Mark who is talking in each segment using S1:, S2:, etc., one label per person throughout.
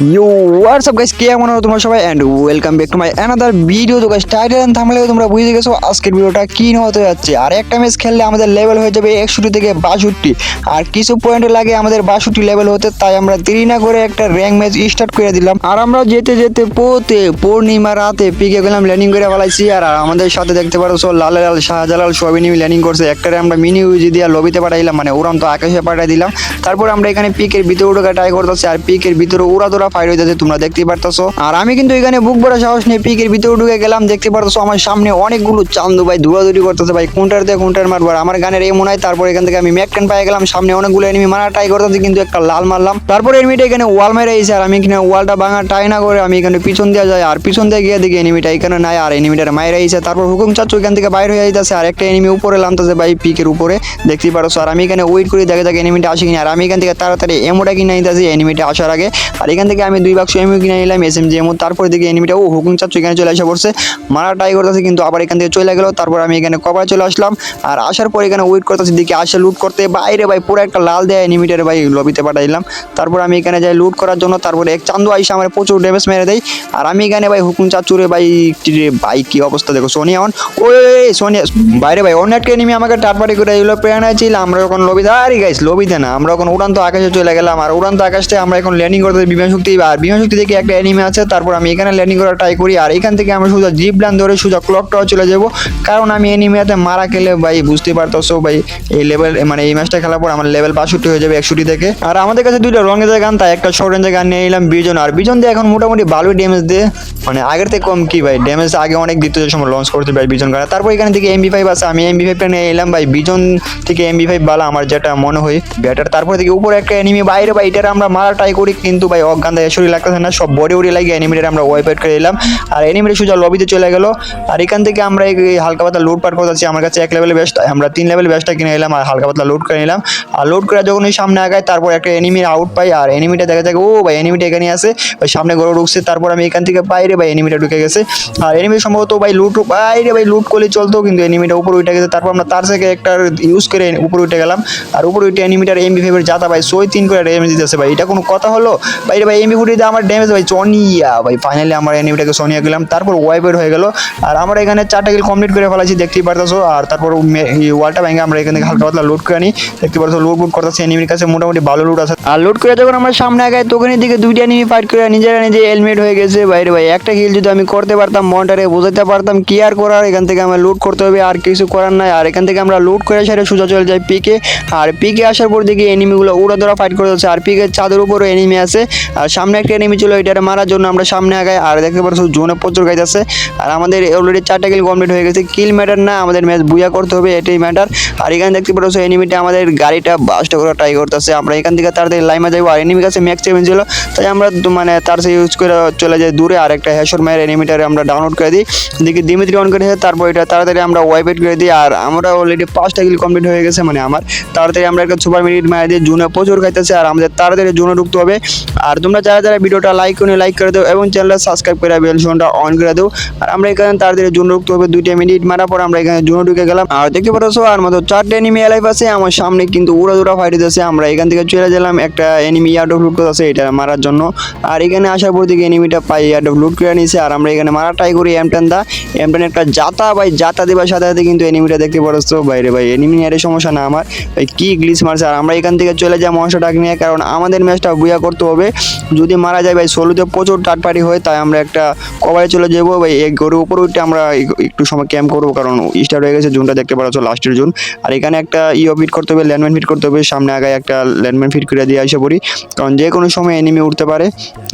S1: You WhatsApp guys কে মনে হয় তোমরা সবাই? And welcome back to my another video তো গাইস টাইটেল এন্ড থাম্বনেলে তোমরা বুঝে গেছো আজকের ভিডিওটা কি হতে যাচ্ছে। আর একটা ম্যাচ খেললে আমাদের লেভেল হয়ে যাবে একষট্টি থেকে বাষট্টি। আর কিছু পয়েন্ট লাগে আমাদের বাষট্টি লেভেল হতে, তাই আমরা দেরি না করে একটা র্যাঙ্ক ম্যাচ স্টার্ট করে দিলাম। আর আমরা যেতে যেতে পোতে, পূর্ণিমা রাতে পিকে গেলাম ল্যান্ডিং করে ফেলাইছি। আর আমাদের সাথে দেখতে পারো সব লাল লাল, শাহজালাল সবই নিয়ে ল্যান্ডিং করছে। একটারে আমরা মিনি ইউজি দিয়ে লবিতে পাঠাইলাম মানে উড়ান্ত আকাশে পাঠাই দিলাম। তারপর আমরা এখানে পিকের ভিতরে ঢোকা ট্রাই করতেছি, আর পিকের ভিতরে উড়া ফাইট হইতেছে তোমরা দেখতেই পারতেছো। আর আমি কিন্তু এখানে বুক বড় সাহস নিয়ে পিকের ভিতরে ঢুকে গেলাম, দেখতে পারতেছো আমার সামনে অনেকগুলো চান্দু ভাই দৌড়াদৌড়ি করতেছে ভাই, কোনটার দিয়ে কোনটার মারবো। আর আমার গানের এই মনে হয় তারপর এখান থেকে আমি ম্যাকটেন পাই গেলাম, সামনে অনেকগুলো এনিমি মারা ট্রাই করতেছি, কিন্তু একটা লাল মারলাম। তারপর এনিমিটা এখানে ওয়াল মেরে এসে আর আমি এখানে ওয়ালটা ভাঙা ট্রাই না করে আমি এখানে পিছন দিয়ে যাই, আর পিছন দিয়ে গিয়ে দেখি এনিমিটা এখানে নাই, আর এনিমিটার মায়ের এসে তারপর হুকুম চাচ্ছু এখান থেকে বাইরে হয়ে যাইতেছে, আর একটা এনিমি উপরে নামতেছে ভাই পিকের উপরে দেখতে পারছ। আর আমি এখানে ওয়েট করি, দেখে দেখে এনিমিটা আসি কিনা আর আমি এখান থেকে তাড়াতাড়ি এমোটা কিনে নিতেছি এনিমিটা আসার আগে। আর এখান থেকে আমি দুই বাক্স এমও কিনে নিলাম এস এম জি এমও তারপর দিকে এনিমিটা ও হুকুম চাচ্ছু, এখানে চলে আসে পড়ছে। মারা ট্রাই করতেছে, কিন্তু আবার এখান থেকে চলে গেল। তারপর আমি এখানে কবার চলে আসলাম। আর আসার পর এখানে ওয়েট করতেছি দিকে আসে লুট করতে। বাইরে ভাই, পুরো একটা লাল দেয় এনিমিটার ভাই লবিতে পাঠাইলাম তারপর আমি এখানে যাই লুট করার জন্য। তারপরে এক চান্দু আইসা আমার প্রচুর ড্যামেজ মেরে দেয়। আর আমি এখানে ভাই হুকুম চাচুরে ভাই ভাই, কি অবস্থা দেখো, সোনিয়া অন ওই সোনিয়া বাইরে ভাই, অন্য একটা এনিমি আমাকে টাটপাটি করে এগুলো প্রেরণা ছিল আমরা এখন লবিতে আরে গাইস লবিতে না, আমরা এখন উড়ান্ত আকাশে চলে গেলাম। আর উড়ান্ত আকাশে আমরা এখন ল্যান্ডিং করতে বিমান শক্তি আর বিমান শক্তি থেকে একটা এনিমি আছে, তারপর আমি এখানে ল্যান্ডিং করার ট্রাই করি। আর এখান থেকে আমরা সোজা জিপ লাইন ধরে সোজা ক্লক টাওয়ার চলে যাব। কারণ আমি এনিমিয়াতে মারা খেলে ভাই বুঝতে পারতেছো ভাই, এই লেভেল মানে এই ম্যাচটা খেলার পর আমার লেভেল বাষট্টি হয়ে যাবে একষট্টি থেকে। আর আমাদের কাছে দুইটা রঙের গান তাই একটা শর্ট রেঞ্জের গান নিয়ে নিলাম বিজন আর বিজন দিয়ে এখন মোটামুটি ভালোই ড্যামেজ দিয়ে মানে আগের থেকে কম কি ভাই ড্যামেজ আগে অনেক দিত যে সময় লঞ্চ করতে ভাই বিজন গান। তারপর এখান থেকে এমবি ফাইভ আছে, আমি এমবি ফাইভটা নিয়ে এলাম ভাই। বিজন থেকে এমবি ফাইভ বালা আমার যেটা মনে হয় ব্যাটার তারপর থেকে উপরে একটা এনিমি বাইরে ভাই, এটার আমরা মারা ট্রাই করি, কিন্তু ভাই অজ্ঞান দেয় শরীর লাগতেছে না, সব বডি উড়ি লাগিয়ে এনিমিটার আমরা ওয়াইপ করে এলাম আর এনিমিটা সোজা লবিতে চলে গেল। আর এখান থেকে আমরা এই হালকা পাতলা লুট পাট করতেছি, আমার কাছে এক লেভেল বেস্ট আমরা তিন লেভেল বেস্টটা কিনে এলাম আর হালকা পাতলা লুট করে নিলাম। আর লুট করে যখন ওই সামনে আগায়, তারপর একটা এনিমির আউট পাই, আর এনিমিটা দেখা যায় ও ভাই এনিমিটা এখানে আসে ওই সামনে গড়ে ঢুকছে, তারপর আমি এখান থেকে বাইরে ভাই এনিমিটা ঢুকে গেছে। আর এনিমি সম্ভবত ভাই লুট বাইরে ভাই লুট করলে চলতো, কিন্তু এনিমিটা উপরে উঠে গেছে। তারপর আমরা তার থেকে একটা ইউজ করে উপরে উঠে গেলাম। আর উপরে উঠে এনিমিটার এমবি ফাইভের যাতা ভাই সই তিন করে ড্যামেজ দিতেছে ভাই, এটা কোনো কথা হলো? ভাই রে ভাই এমবি ফুটিতে আমার ড্যামেজ ভাই চনিয়া ভাই ফাইনালি আমার এনিমিটাকে সোনিয়া গেলাম তারপর ওয়াইপের হয়ে গেল। আর আমরা এখানে চারটা কিল কমপ্লিট করে ফেলাইছি, দেখতেই পারতেছো। আর তারপর ওয়ালটা ভেঙে আমরা এখানে হালকা পাতলা লুট করে নিই দেখতে পারতো লুট বুট করতেছি এনিমির কাছে। মোটামুটি ভালো লুট আছে। আর লুট করে যখন আমরা সামনে আগাই, তখনই দিকে দুইটা এনিমি ফাইট করে, নিজেরা নিজে হেলমেট হয়ে গেছে। বাইরে ভাই, একটা কিল যদি আমি করতে পারতাম মনটারে বোঝাতে পারতাম, কি আর করার? এখান থেকে আমার লুট করতে হবে, আর কিছু করার নাই। আর এখান থেকে আমরা লুট করে সেটা সোজা চলে যাই পিকে আর পিকে আসার পর দেখি এনিমিগুলো উড়া ধরা ফাইট করে যাচ্ছে আর পিকের চাঁদের উপরও এনিমি আছে। আর সামনে একটা এনিমি ছিল এটারে মারার জন্য আমরা সামনে আগাই। আর দেখতে পাচ্ছ, জোনে প্রচুর গাইতেছে আর আমাদের অলরেডি চারটা কিল কমপ্লিট হয়ে গেছে। কিল ম্যাটার না, আমাদের ম্যাচ বুয়া করতে হবে, এটাই ম্যাটার আর এখানে দেখতে পাচ্ছ এনিমিটা আমাদের গাড়িটা বাসটা করে ট্রাই করতেছে। আমরা এখান থেকে তাড়াতাড়ি লাইমা যাব আর এনিমি কাছে ম্যাক্স সেভেন ছিল, তাই আমরা মানে তার সে ইউজ করে চলে যাই দূরে। আর একটা হ্যাশর মায়ের এনিমিটারে আমরা ডাউনলোড করে দিই। দেখি দিমিত্রি অন করে তারপর এটা তাড়াতাড়ি আমরা ওয়াইপেট করে দিই। আর আমরা অলরেডি পাঁচটা কিল কমপ্লিট হয়ে গেছে মানে আমার। তাড়াতাড়ি আমরা একটা সুপার মিনিট মারা দিয়ে জুনে প্রচুর খাইতেছে আর আমাদের তাড়াতাড়ি জুনে ঢুকতে হবে। আর তোমরা যারা যারা ভিডিওটা লাইক করে লাইক করে দাও এবং চ্যানেলটা সাবস্ক্রাইব করে বেল ফোনটা অন করে দাও। আর আমরা এখানে তাড়াতাড়ি জুনে ঢুকতে হবে, দুইটা মিনিট মারার পর আমরা এখানে জুনে ঢুকে গেলাম। আর দেখতে পাচ্ছ আর মতো চারটে এনিমি লাইফ আছে, আমার সামনে কিন্তু উড়া দুরা ফাইট আছে আমরা এখান থেকে চলে গেলাম একটা এনিমি ইয়ার্ড অফ লুট আছে এটা মারার জন্য। আর এখানে আসার পর দিকে এনিমিটা পাই ইয়ার্ড অফ লুট করে নিয়েছে। আর আমরা এখানে মারা ট্রাই করি এমটেন দা এমটেন একটা জাতা ভাই জাতা দেবার সাথে সাথে কিন্তু এনিমিটা দেখতে পাচ্ছ বাইরে ভাই এনিমি নিয়ে সমস্যা না আমার। ভাই কি গ্লিস মারছে। আর আমরা এখান থেকে চলে যাই মহাশা ডাক নিয়ে, কারণ আমাদের ম্যাচটা বুয়া করতে হবে। যদি মারা যায় ভাই, ষোলোতে প্রচুর টাটপাটি হয়, তাই আমরা একটা কভারে চলে যাব। ভাই এক গরুর উপর উঠে আমরা একটু সময় ক্যাম্প করব, কারণ স্টার্ট হয়ে গেছে, জুনটা দেখতে পাচ্ছ লাস্টের জুন। আর এখানে একটা ইও ফিট করতে হবে ল্যান্ডম্যান ফিট করতে হবে, সামনে আগায় একটা ল্যান্ডম্যান ফিট করে দিয়ে আসে পড়ি। কারণ যে কোনো সময় এনিমি উঠতে পারে।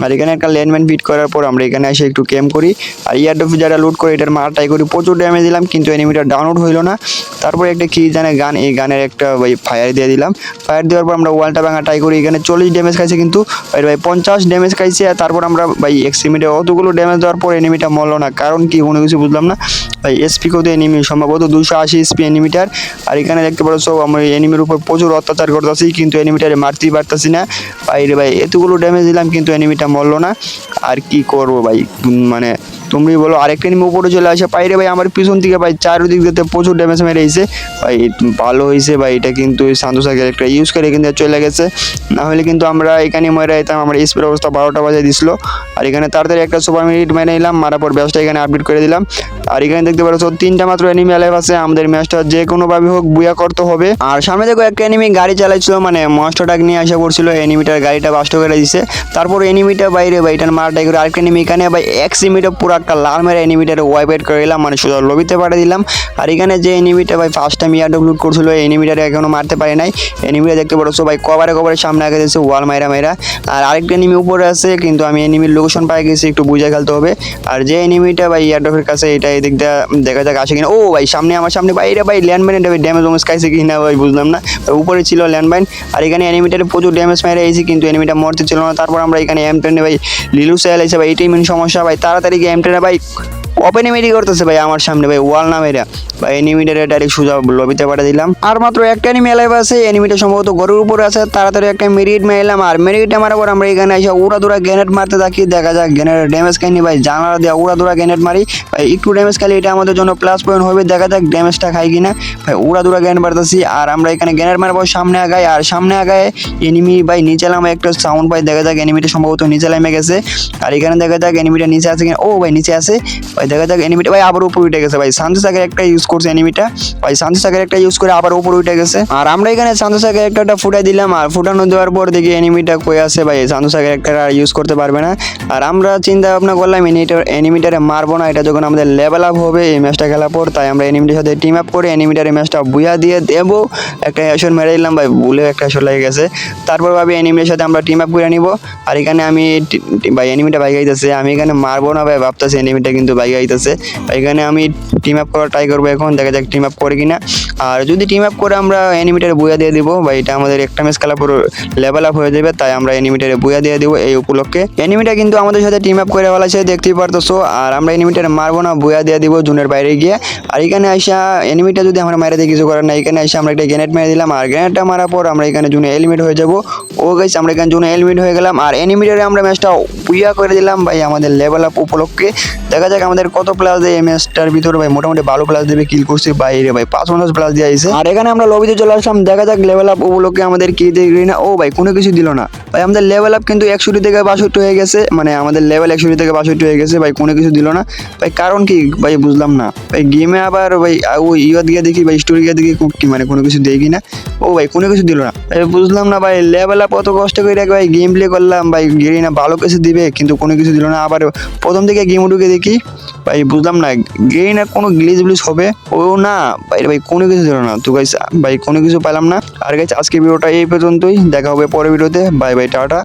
S1: আর এখানে একটা ল্যান্ডম্যান ফিট করার পর আমরা এখানে এসে একটু ক্যাম্প করি। আর ইয়ারডফ যারা লুট করে, এটার মারা ট্রাই করি। প্রচুর ড্যামেজ দিলাম, কিন্তু এনিমিটা ডাউনলোড হইল না। তারপরে একটা কি জানে গান, এই গানের একটা, ভাই ফায়ার দিয়ে দিলাম। ফায়ার দেওয়ার পর আমরা ওয়ালটা ভাঙা ট্রাই করি। এখানে চল্লিশ ড্যামেজ খাইছে কিন্তু। ভাই ভাই পঞ্চাশ ড্যামেজ খাইছে আর তারপর আমরা ভাই এক্সিমিটে অতগুলো ড্যামেজ দেওয়ার পর এনিমিটা মরলো না। কারণ কি, কোনো কিছু বুঝলাম না? ভাই এসপি কত এনিমি সম্ভবত দুশো আশি এসপি এনিমিটার আর এখানে দেখতে পারো সব আমি এনিমির উপর প্রচুর অত্যাচার করতেছি, কিন্তু এনিমিটারে মারতেই পারতেছি না। ভাই রে ভাই, এতগুলো ড্যামেজ দিলাম, কিন্তু এনিমিটা মরলো না। আর কি করব ভাই? মানে তুমি বলো, আরেকটা এনিমি উপরে চলে আসে। পাইরে ভাই, আমার পিছন থেকে ভাই, চারিদিক দিতে প্রচুর ড্যামেজ মেরে মেরেছে ভাই, ভালো হয়েছে ভাই, এটা কিন্তু সান্তোসাকে একটা ইউজ করে কিন্তু চলে গেছে। না হলে কিন্তু আমরা এখানে মরে যেতাম, আমার স্পিড অবস্থা বারোটা বাজে দিছিল। আর এখানে তাড়াতাড়ি একটা সুপার মিনিট মেরে নিলাম, মারার পর ব্যাসটা এখানে আপডেট করে দিলাম। আর এখানে দেখতে পাচ্ছ তিনটা মাত্র এনিমি অ্যালাইভ আছে, আমাদের ম্যাচটা যে কোনোভাবে হোক বুয়া করতে হবে। আর সামনে দেখো, একটা এনিমি গাড়ি চালাচ্ছিল মানে মস্টটাক নিয়ে আসা করছিল এনিমিটার গাড়িটা বাস্ট করে দিছে। তারপর এনিমিটা বাইরে ভাই, এটার মারটাই করে আরেকটা এনিমি এখানে, ভাই, এক সিমিটা পুরো একটা লাল মেরে এনিমিটার ওয়াইপেট করে দিলাম মানে সোজা লবিতে পাঠিয়ে দিলাম। আর এখানে যে এনিমিটা ভাই ফার্স্ট টাইম ইয়ার লুট করছিল, এই এনিমিটারে এখনও মারতে পারে নাই। এনিমিটা দেখতে পাচ্ছ, ভাই কভারে কভারে সামনে আগে দিয়েছে ওয়াল মাইরা মাইরা। আর আরেকটা এনিমি উপরে আছে, কিন্তু আমি এনিমির লোকেশন পাই গেছি, একটু বুঝে খেলতে হবে। আর যে এনিমিটা ভাই ইয়ারডফের কাছে, এটা এদিক দেখা যাক, আসে কিনা। ও, ভাই, সামনে, আমার সামনে বাইরে ভাই ল্যান্ডমাইন এটা ড্যামেজ ওমেজ খাইছে কিনা, ভাই, বুঝলাম না। উপরে ছিল ল্যান্ডমাইন আর এখানে এনিমিটারে প্রচুর ড্যামেজ মেরে এসেছি, কিন্তু এনিমিটা মরতে ছিল না। তারপর আমরা এখানে এম টেনে ভাই লিলু সেল এসে ভাই, এটাই মেন সমস্যা, ভাই, তাড়াতাড়ি এম টেনে ভাই ওপেন এমিটি করতেছে ভাই আমার সামনে, ভাই ওয়াল না মেরা। ভাই এনিমিটারে ডাইরেক্ট সোজা লবিতে পাঠিয়ে দিলাম। আর মাত্র একটা এনিমি এলাইভ আছে এনিমিটা সম্ভবত গরুর উপরে আছে, তাড়াতাড়ি একটা মেরিট মেলাম আর মেরিট মারার পর আমরা এখানে এসে উড়া দুরা গ্যানেট মারতে থাকি, দেখা যাক গ্যানেট ড্যামেজ খাইনি ভাই জানালা দেওয়া উড়া দুরা গ্যানেট মারি। ভাই একটু ড্যামেজ খালি, এটা আমাদের জন্য প্লাস পয়েন্ট হবে, দেখা যাক ড্যামেজটা খাই কিনা। ভাই উড়া দুরা গ্যানেট মারতেছি, আর আমরা এখানে গ্যানেট মারবো সামনে আগাই আর সামনে আগায় এনিমি ভাই নিচে নামে একটা সাউন্ড পাই দেখা যাক এনিমিটা সম্ভবত নিচে নেমে গেছে। আর এখানে দেখা যাক এনিমিটা নিচে আছে কিনা। ও ভাই নিচে আছে। ভাই দেখা যাক এনিমিটা ভাই আবার উপরে উঠে গেছে ভাই। শান্তি সাগের একটা ইউজ করছে এনিমিটা ভাই শান্তি সাগের একটা ইউজ করে আবার উপরে উঠে গেছে। আর আমরা এখানে শান্তি সাগের একটা ফুটাই দিলাম, আর ফুটানো দেওয়ার পর দেখি এনিমিটা কই আছে ভাই। শান্তি সাগের একটা আর ইউজ করতে পারবে না। আর আমরা চিন্তা ভাবনা করলাম এনিমিটার এনিমিটারে মারবো না। এটা যখন আমাদের লেভেল আপ হবে এই ম্যাচটা খেলার পর, তাই আমরা এনিমিটার সাথে টিম আপ করে এনিমিটার ম্যাচটা বুয়া দিয়ে দেবো। একটা হেশন মেরে দিলাম ভাই, ভুলে একটা হেশন লেগে গেছে। তারপর ভাবি এনিমিটার সাথে আমরা টিম আপ করে নিব। আর এখানে আমি ভাই এনিমিটা বাইক আইতেছে আমি এখানে মারবো না ভাই, ভাবতেছি এনিমিটা কিন্তু বাইক আইতেছে এখানে আমি টিম আপ করার ট্রাই করব এখন, দেখা যাক টিম আপ করে কিনা। আর যদি টিম আপ করে আমরা এনিমিটারে বুয়া দিয়ে দিব, বা এটা আমাদের একটা ম্যাচ খেলা পুরো লেভেল আপ হয়ে যাবে, তাই আমরা এনিমিটারে বুয়া দিয়ে দিব এই উপলক্ষে। এনিমিটা কিন্তু আমাদের সাথে টিম আপ করে ফেলাছে, দেখতেই পারতেছো। আর আমরা এনিমিটারে মারবো না, বুয়া দিয়ে দিব জুনের বাইরে গিয়ে। আর এখানে আইসা এনিমিটা যদি আমরা মারে দিয়ে, কিছু করার না এখানে এসে আমরা একটা গ্রেনেড মেরে দিলাম, আর গ্রেনেডটা মারার পর আমরা এখানে জুনে এলিমিট হয়ে যাব। ও গাইস আমরা এখানে জুনে এলিমিট হয়ে গেলাম। আর এনিমিটারে আমরা ম্যাচটা বুয়া করে দিলাম, ভাই, আমাদের লেভেল আপ উপলক্ষে। দেখা যাক আমাদের কত প্লাস দেয় এই ম্যাচটার ভিতরে ভাই? মোটামুটি ভালো প্লাস দেবে কিল করছে বাইরে ভাই। পাঁচ পঞ্চাশ প্লাস দিয়ে আইছে। আর এখানে আমরা লবিতে চলে আসলাম। দেখা যাক লেভেল আপ উপলক্ষে আমাদের কি দেখি না। ও ভাই, কোনো কিছু দিল না। ভাই, আমাদের লেভেল আপ কিন্তু একষট্টি থেকে বাষট্টি হয়ে গেছে। মানে আমাদের লেভেল একষট্টি থেকে বাষট্টি হয়ে গেছে ভাই, কোনো কিছু দিল না। ভাই, কারণ কি ভাই বুঝলাম না। ভাই গেমে আবার ভাই ওই ইয়ে দিয়ে দেখি ভাই স্টোরি গিয়ে দেখি কো- কি মানে কোনো কিছু দেয় কি না। ও ভাই, কোনো কিছু দিল না। ভাই, বুঝলাম না ভাই লেভেল আপ অত কষ্ট করে ভাই গেম প্লে করলাম। ভাই, গেরি না ভালো কিছু দিবে, কিন্তু কোনো কিছু দিল না। আবার প্রথম থেকে গেম ঢুকে দেখি ভাই, বুঝলাম না, গেই না কোনো গ্লিজ ব্লিজ হবে? ও না, ভাই ভাই, কোনো কিছু ছিল না। তো গাইস ভাই, কোনো কিছু পেলাম না। আর গাইস আজকে ভিডিওটা এই পর্যন্তই। দেখা হবে পরের ভিডিওতে বাই বাই টাটা।